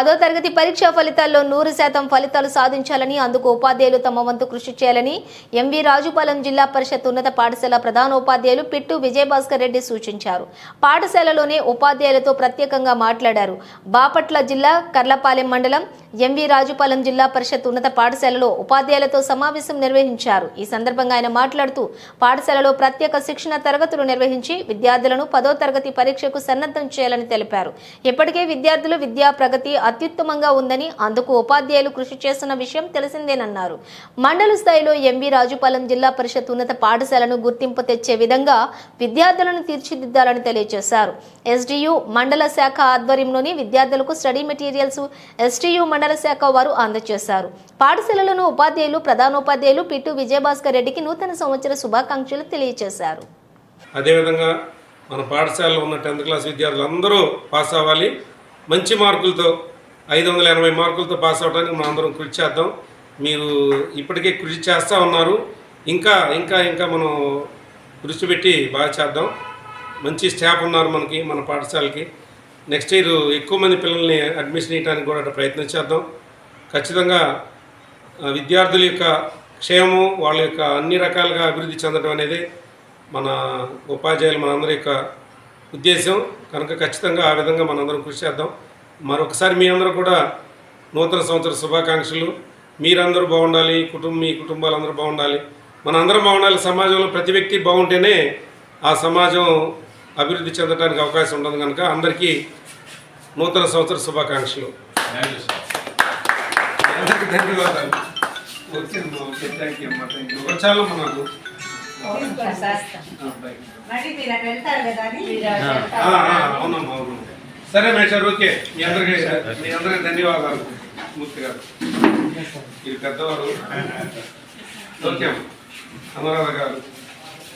పదో తరగతి పరీక్షా ఫలితాల్లో నూరు శాతం ఫలితాలు సాధించాలని అందుకు ఉపాధ్యాయులు తమ వంతు కృషి చేయాలని ఎంవి రాజుపాలెం జిల్లా పరిషత్ ఉన్నత పాఠశాల ప్రధానోపాధ్యాయులు పిట్టు విజయభాస్కర్ రెడ్డి సూచించారు. పాఠశాలలోనే ఉపాధ్యాయులతో ప్రత్యేకంగా మాట్లాడారు. బాపట్ల జిల్లా కర్లపాలెం మండలం ఎంవి రాజుపాలెం జిల్లా పరిషత్ ఉన్నత పాఠశాలలో ఉపాధ్యాయులతో సమావేశం నిర్వహించారు. ఈ సందర్భంగా ఆయన మాట్లాడుతూ పాఠశాలలో ప్రత్యేక శిక్షణ తరగతులు నిర్వహించి విద్యార్థులను పదో తరగతి పరీక్షకు సన్నద్ధం చేయాలని తెలిపారు. ఇప్పటికే విద్యార్థులు విద్యా ప్రగతి అత్యుత్తమంగా ఉందని అందుకు ఉపాధ్యాయులు కృషి చేస్తున్న విషయం తెలిసిందేనన్నారు. మండల స్థాయిలో ఎంవి రాజుపాలెం జిల్లా పరిషత్ ఉన్నత పాఠశాలను గుర్తింపు తెచ్చే విధంగా విద్యార్థులను తీర్చిదిద్దాలని తెలియజేశారు. ఎస్డియు మండల శాఖ ఆధ్వర్యంలోని విద్యార్థులకు స్టడీ మెటీరియల్స్ ఎస్టియు మండల శాఖ వారు అందజేశారు. పాఠశాలలోని ఉపాధ్యాయులు ప్రధానోపాధ్యాయులు పిట్టు విజయభాస్కర్ రెడ్డికి నూతన సంవత్సర శుభాకాంక్షలు తెలియజేశారు. అదేవిధంగా మన పాఠశాలలో ఉన్న టెన్త్ క్లాస్ విద్యార్థులు అందరూ పాస్ అవ్వాలి. మంచి మార్కులతో ఐదు వందల ఎనభై మార్కులతో పాస్ అవ్వడానికి మనం అందరం కృషి చేద్దాం. మీరు ఇప్పటికే కృషి చేస్తూ ఉన్నారు. ఇంకా ఇంకా ఇంకా మనం కృషి పెట్టి బాగా చేద్దాం. మంచి స్టాఫ్ ఉన్నారు మనకి మన పాఠశాలకి. నెక్స్ట్ ఇయర్ ఎక్కువ మంది పిల్లల్ని అడ్మిషన్ ఇవ్వడానికి కూడా ప్రయత్నం చేద్దాం. ఖచ్చితంగా విద్యార్థుల యొక్క క్షేమం వాళ్ళ యొక్క అన్ని రకాలుగా అభివృద్ధి చెందడం అనేది మన ఉపాధ్యాయులు మనందరి యొక్క ఉద్దేశం. కనుక ఖచ్చితంగా ఆ విధంగా మనందరం కృషి చేద్దాం. మరొకసారి మీ అందరూ కూడా నూతన సంవత్సర శుభాకాంక్షలు. మీరందరూ బాగుండాలి కుటుంబం మీ కుటుంబాలు అందరూ బాగుండాలి. మనందరం బాగుండాలి. సమాజంలో ప్రతి వ్యక్తి బాగుంటేనే ఆ సమాజం అభివృద్ధి చెందడానికి అవకాశం ఉంటుంది కనుక అందరికీ నూతన సంవత్సర శుభాకాంక్షలు. అందరికీ ధన్యవాదాలు. వచ్చాను మనకు మరి మీరు అటు వెళ్తారు కదా అని? అవునమ్మా అవును సరే మేషర్ ఓకే. మీ అందరికీ మీ అందరికీ ధన్యవాదాలు మూర్తి గారు. ఇది పెద్దవారు. ఓకే అమ్మా. అనురాధ గారు.